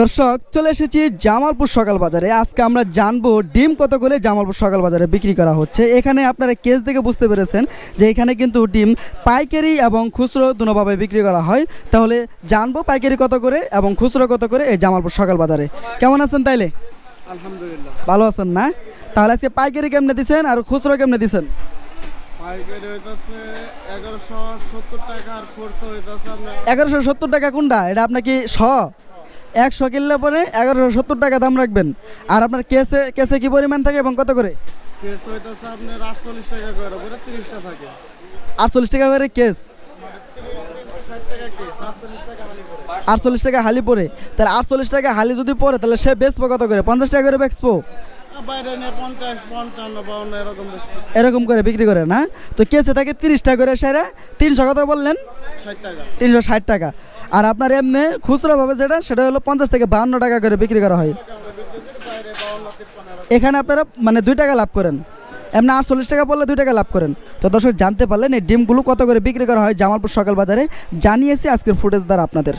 দর্শক চলে এসেছি জামালপুর সকাল বাজারে। আজকে আমরা জানব ডিম কত করে জামালপুর সকাল বাজারে বিক্রি করা হচ্ছে। এখানে আপনারা কেস দেখে বুঝতে পেরেছেন যে এখানে কিন্তু ডিম পাইকারি এবং খুচরো দুনোভাবে বিক্রি করা হয়। তাহলে জানব পাইকারি কত করে এবং খুচরো কত করে এই জামালপুর সকাল বাজারে। কেমন আছেন তাইলে? আলহামদুলিল্লাহ। ভালো আছেন না? তাহলে আজকে পাইকারি কেমনে দিছেন আর খুচরো কেমনে দিছেন? এগারোশো সত্তর টাকা কোনটা? এটা আপনার কি শ? একশো কিনলে পরে এগারোশো সত্তর টাকা দাম রাখবেন। আর আপনার কেসে কেসে কি পরিমাণ থাকে এবং কত করে? কেস হইতাছে আপনার আটচল্লিশ টাকা করে করে তিরিশটা থাকে। আটচল্লিশ টাকা করে কেস? আটচল্লিশ টাকা হালি পরে। তাহলে আটচল্লিশ টাকা হালি যদি পরে তাহলে সে বেচবো কত করে? পঞ্চাশ টাকা করে বেচবো। এরকম করে বিক্রি করে না? তো কেসে থাকে তিরিশ টাকা করে সেরা। তিনশো কত বললেন? তিনশো ষাট টাকা। আর আপনার এমনি খুচরোভাবে যেটা সেটা হলো পঞ্চাশ থেকে বাহান্ন টাকা করে বিক্রি করা হয়। এখানে আপনারা মানে দুই টাকা লাভ করেন। এমনি আটচল্লিশ টাকা বললে দুই টাকা লাভ করেন। তো দর্শক জানতে পারলেন এই ডিমগুলো কত করে বিক্রি করা হয় জামালপুর সকাল বাজারে। জানিয়েছি আজকের ফুটেজ দ্বারা আপনাদের।